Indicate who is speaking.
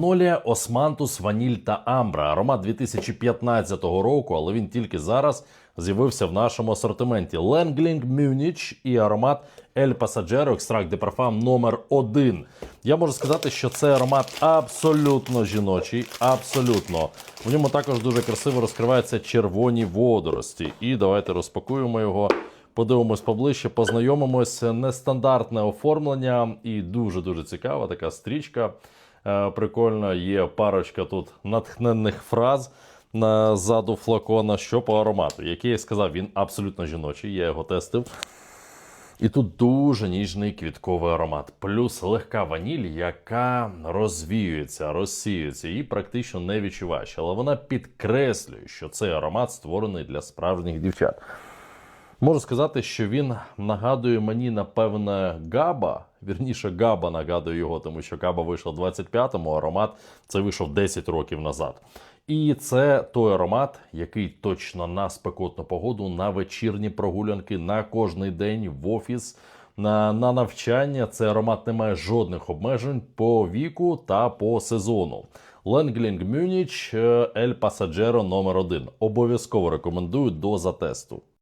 Speaker 1: Нолія, Османтус, Ваніль та Амбра. Аромат 2015 року, але він тільки зараз з'явився в нашому асортименті. Ленглінг Мюніч і аромат Ель Пасаджеро, екстракт де парфам номер 1 Я можу сказати, що цей аромат абсолютно жіночий, абсолютно. В ньому також дуже красиво розкриваються червоні водорості. І давайте розпакуємо його. Подивимось поближче, познайомимось. Нестандартне оформлення і дуже дуже цікава така стрічка. Е, Прикольно, є парочка тут натхненних фраз назаду флакона, що по аромату. Який я сказав, він абсолютно жіночий, я його тестив. І тут дуже ніжний квітковий аромат, плюс легка ваніль, яка розвіюється, розсіюється і практично не відчуваєш. Але вона підкреслює, що цей аромат створений для справжніх дівчат. Можу сказати, що він нагадує мені, напевне, Габа. Вірніше, Габа нагадує його, тому що Габа вийшла в 25-му, а аромат це вийшов 10 років назад. І це той аромат, який точно на спекотну погоду, на вечірні прогулянки, на кожний день в офіс, на, на навчання. Цей аромат не має жодних обмежень по віку та по сезону. Ленглінг Мюніч Ель Пасаджеро номер 1 Обов'язково рекомендую до затесту.